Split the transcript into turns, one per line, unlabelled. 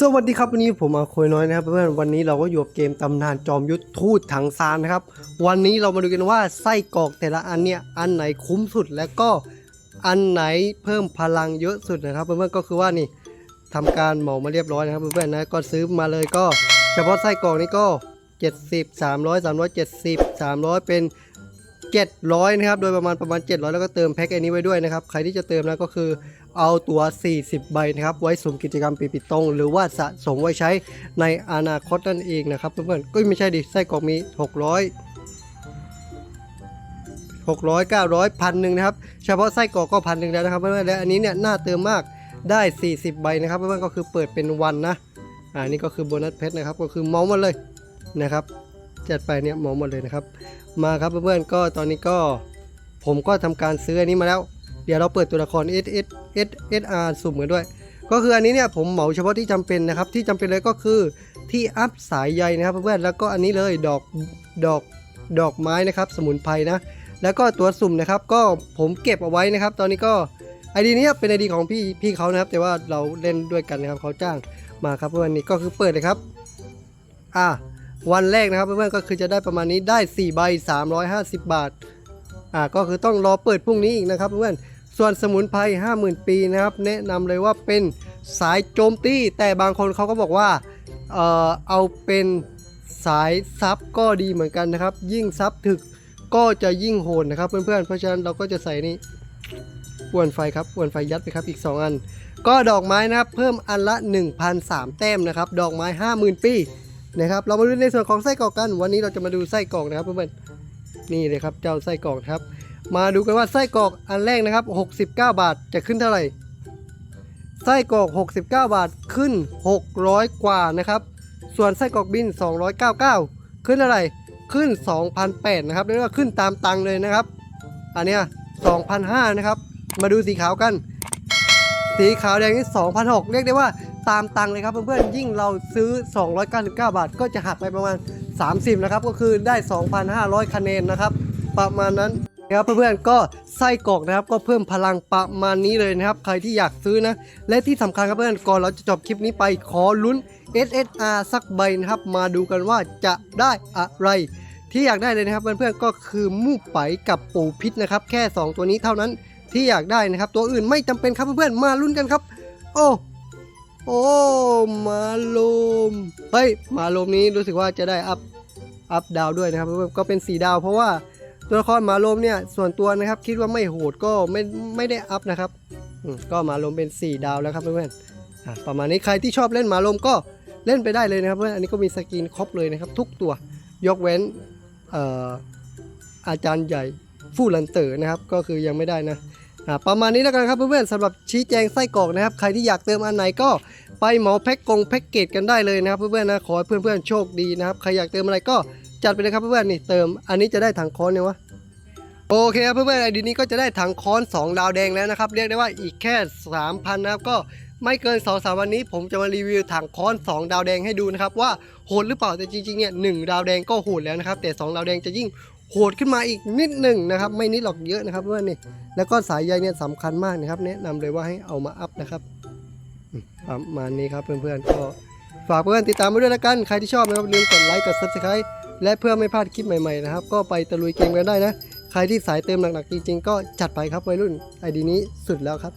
สวัสดีครับวันนี้ผมอาโคยน้อยนะครับเพื่อนวันนี้เราก็อยู่กับเกมตำนานจอมยุทธทูตถังซานนะครับ วันนี้เรามาดูกันว่าไส้กรอกแต่ละอันเนี่ยอันไหนคุ้มสุดและก็อันไหนเพิ่มพลังเยอะสุดนะครับเพื่อนๆก็คือว่านี่ทำการเหมามาเรียบร้อยนะครับเพื่อนๆนะก็ซื้อมาเลยก็ เฉพาะไส้กรอกนี่ก็ 70 300 370 300 เป็น 700 นะครับ โดยประมาณประมาณ 700 แล้วก็เติมแพ็คอันนี้ไว้ด้วยนะครับ ใครที่จะเติมนะก็คือ เอาตัว 40 ใบนะครับไว้สุ่มกิจกรรมปีปิดตรง หรือว่าสะสมไว้ใช้ในอนาคตนั่นเองนะครับเพื่อนๆก็ไม่ใช่ดิไส้กรอกมี 600 600 900พันหนึ่งนะครับ เฉพาะไส้กรอกก็พันหนึ่งแล้วนะครับเพื่อนๆและอันนี้เนี่ยน่าเติมมากได้ 40 ใบนะครับเพื่อนๆก็คือเปิดเป็นวันนะอ่านี่ก็คือโบนัสเพชรนะครับก็คือเมาส์มาเลยนะครับจัดไปเนี่ยเมาส์มาเลยนะครับ มาครับเพื่อนๆก็ตอนนี้ก็ผมก็ทำการซื้ออันนี้มาแล้ว เดี๋ยวเราเปิดตัวละคร S S S S R สุ่มกันด้วย ก็คืออันนี้เนี่ยผมเหมาเฉพาะที่จำเป็นนะครับ ที่จำเป็นเลยก็คือที่อัพสายใยนะครับเพื่อนแล้วก็อันนี้เลยดอกดอกดอกไม้นะครับสมุนไพรนะแล้วก็ตัวสุ่มนะครับก็ผมเก็บเอาไว้นะครับ ตอนนี้ก็ไอดีนี้เป็นไอดีของพี่พี่เขานะครับ แต่ว่าเราเล่นด้วยกันนะครับเขาจ้างมาครับเพื่อนนี่ก็คือเปิดเลยครับอ่าวันแรกนะครับเพื่อนๆก็คือจะได้ประมาณนี้ได้ 4 ใบ 350 บาทอ่าก็คือต้องรอเปิดพรุ่งนี้อีกนะครับเพื่อน ส่วนสมุนไพร50,000 ปีนะครับ แนะนำเลยว่าเป็นสายโจมตีแต่บางคนเขาก็บอกว่าเออเอาเป็นสายซับก็ดีเหมือนกันนะครับ ยิ่งซับถึกก็จะยิ่งโหดนะครับเพื่อนๆ เพราะฉะนั้นเราก็จะใส่นี่อวนไฟครับอวนไฟยัดไปครับอีก 2 อัน ก็ดอกไม้นะครับเพิ่มอันละ 1,003แต้มนะครับดอกไม้ 50,000 ปีนะครับเรามาดูในส่วนของไส้กรอกกัน วันนี้เราจะมาดูไส้กรอกนะครับเพื่อนๆนี่เลยครับเจ้าไส้กรอกครับ มาดูกันว่าไส้กรอกอันแรกนะครับ 69 บาทจะขึ้นเท่าไหร่ ไส้กรอก 69 บาทขึ้น 600 กว่านะครับ ส่วนไส้กรอกบิน 299 ขึ้นเท่าไหร่ ขึ้น 2,008นะครับเรียกว่าขึ้นตามตังเลยนะครับ อันเนี้ย2,005นะครับ มาดูสีขาวกัน สีขาวแดงนี่2,006เรียกได้ว่าตามตังเลยครับเพื่อนๆยิ่งเราซื้อ 299 บาท ก็จะหักไปประมาณ 30นะครับก็คือได้ 2,500 คะแนนนะครับ ประมาณนั้น นะครับเพื่อนๆก็ไส้กรอกนะครับก็เพิ่มพลังประมาณนี้เลยนะครับใครที่อยากซื้อนะและที่สำคัญครับเพื่อนก่อนเราจะจบคลิปนี้ไปขอลุ้น SSR สักใบนะครับมาดูกันว่าจะได้อะไร ที่อยากได้เลยนะครับเพื่อนๆก็คือมูกไปกับปูพิษนะครับแค่ 2 ตัวนี้เท่านั้นที่อยากได้นะครับ ตัวอื่นไม่จำเป็นครับเพื่อนๆมาลุ้นกันครับ โอ้โอ้มาลมเฮ้ยมาลมนี้รู้สึกว่าจะได้อัพอัพดาวด้วยนะครับเพื่อนๆก็เป็น4ดาวเพราะว่า ตัวละครหมาลมเนี่ยส่วนตัวนะครับคิดว่าไม่โหดก็ไม่ไม่ได้อัพนะครับก็หมาลมเป็น 4 ดาวแล้วครับเพื่อนๆประมาณนี้ใครที่ชอบเล่นหมาลมก็เล่นไปได้เลยนะครับเพื่อนอันนี้ก็มีสกินครบเลยนะครับ ทุกตัวยกเว้นเอ่อาจารย์ใหญ่ฟู่ลันเตอร์นะครับ ก็คือยังไม่ได้นะประมาณนี้แล้วกันครับเพื่อนๆสำหรับชี้แจงไส้กรอกนะครับ ใครที่อยากเติมอันไหนก็ไปหมาแพ็กกงแพ็กเกจกันได้เลยนะครับเพื่อนๆนะขอให้เพื่อนๆโชคดีนะครับใครอยากเติมอะไรก็ จัดไปเลยครับเพื่อนๆนี่เติมอันนี้จะได้ถังค้อนเนี่ยวะโอเคครับเพื่อนๆไอดีนี้ก็จะได้ถังค้อน 2 ดาวแดงแล้วนะครับ เรียกได้ว่าอีกแค่ 3,000 นะครับก็ไม่เกิน2อสวันนี้ ผมจะมารีวิวถังค้อน 2 ดาวแดงให้ดูนะครับ ว่าโหดหรือเปล่าแต่จริงๆเนี่ยหดาวแดงก็โหดแล้วนะครับแต่ 2 ดาวแดงจะยิ่งโหดขึ้นมาอีกนิดหนึ่งนะครับ ไม่นิดหรอกเยอะนะครับเพื่อนๆนี่แล้วก็สายใยเนี่ยสำคัญมากนะครับ แนะนำเลยว่าให้เอามาอัพนะครับประมาณนี้ครับเพื่อนๆก็ฝากเพื่อนติดตามไปด้วยละกันใครที่ชอบนะครับอย่าลืมกดไลค์กด subscribe และเพื่อไม่พลาดคลิปใหม่ๆนะครับ ก็ไปตะลุยเกมกันได้นะ ใครที่สายเติมหนักๆจริงๆ ก็จัดไปครับวัยรุ่นไอดีนี้สุดแล้วครับ